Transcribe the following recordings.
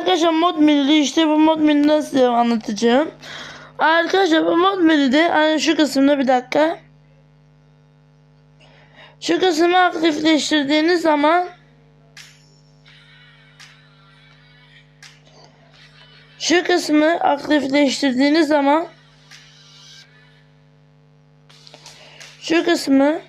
arkadaşlar mod menüde işte bu mod menüden size anlatacağım. Arkadaşlar bu mod menüde yani şu kısımda bir dakika. Şu kısmı aktifleştirdiğiniz zaman şu kısmı aktifleştirdiğiniz zaman şu kısmı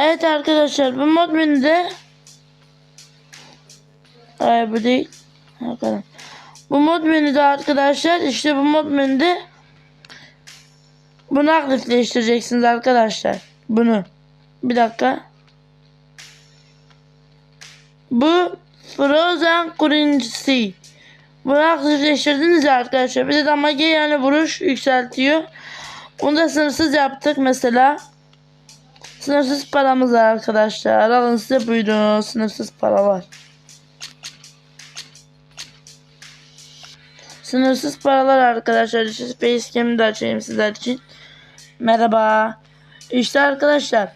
Evet arkadaşlar bu mod menüde Hayır bu değil. Bakalım. Bu mod menüde arkadaşlar işte bu mod menüde bunu aktifleştireceksiniz arkadaşlar. Bunu. Bir dakika. Bu Frozen Currency. Bunu aktifleştirdiniz arkadaşlar. Bir de damage yani vuruş yükseltiyor. Onu da sınırsız yaptık mesela. Sınırsız paramız var arkadaşlar. Alın size buyurun. Sınırsız para var. Sınırsız paralar arkadaşlar. İşte Facecam'i de açayım sizler için. Merhaba. İşte arkadaşlar.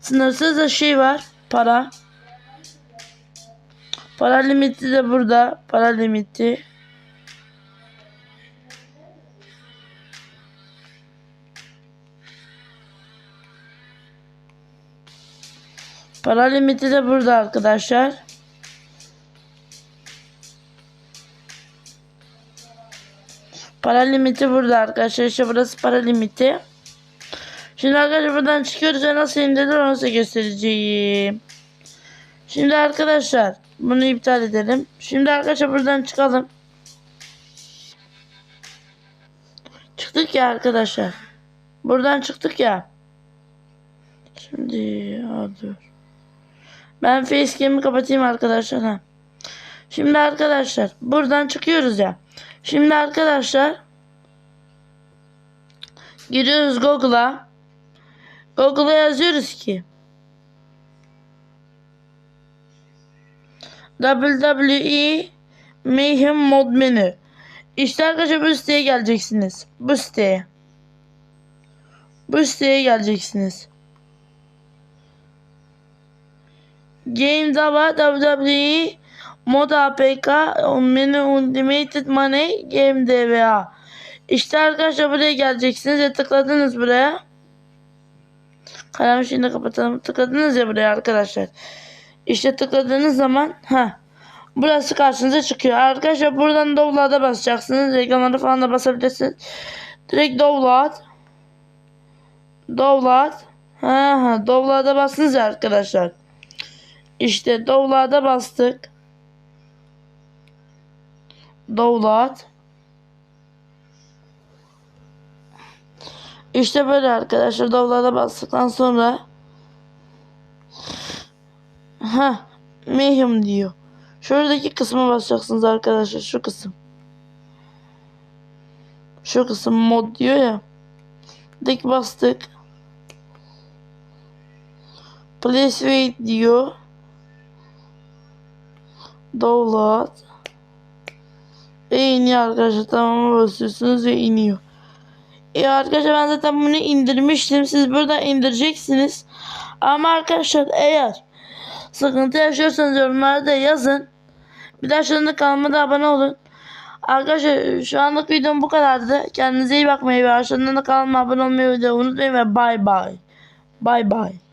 Sınırsız da şey var. Para. Para limiti de burada. Para limiti. Para limiti de burada arkadaşlar. Para limiti burada arkadaşlar. İşte burası para limiti. Şimdi arkadaşlar buradan çıkıyoruz ve nasıl indirilir onu size göstereceğim. Şimdi arkadaşlar bunu iptal edelim. Şimdi arkadaşlar buradan çıkalım. Çıktık ya arkadaşlar. Buradan çıktık ya. Şimdi ya dur. Ben facecam'i kapatayım arkadaşlar. Ha. Şimdi arkadaşlar buradan çıkıyoruz ya. Şimdi arkadaşlar giriyoruz Google'a. Google'a yazıyoruz ki WWE Mayhem Mod Menü. İşte arkadaşlar bu siteye geleceksiniz. Bu siteye. Bu siteye geleceksiniz. Game Dava WWE Mod APK Menü Unlimited Money Game DVA. İşte arkadaşlar buraya geleceksiniz ve tıkladınız buraya. Kalem şimdi kapatalım. Tıkladınız ya buraya arkadaşlar. İşte tıkladığınız zaman ha burası karşınıza çıkıyor. Arkadaşlar buradan download'a basacaksınız. Reklamları falan da basabilirsiniz. Direkt download. Download. Ha ha download'a bastınız ya arkadaşlar. İşte download'a bastık. Download. İşte böyle arkadaşlar download'a bastıktan sonra ha Mayhem diyor. Şuradaki kısma basacaksınız arkadaşlar şu kısım. Şu kısım mod diyor ya. Dik bastık. Please wait diyor. Download. Ve iniyor arkadaşlar. Tamam basıyorsunuz ve iniyor. E arkadaşlar ben zaten bunu indirmiştim. Siz burada indireceksiniz. Ama arkadaşlar eğer sıkıntı yaşıyorsanız yorumlarda yazın. Bir de aşağıda kanalıma da abone olun. Arkadaşlar şu anlık videom bu kadardı. Kendinize iyi bakmayı ve aşağıdan da kanalıma abone olmayı unutmayın ve bye bye. Bye bye.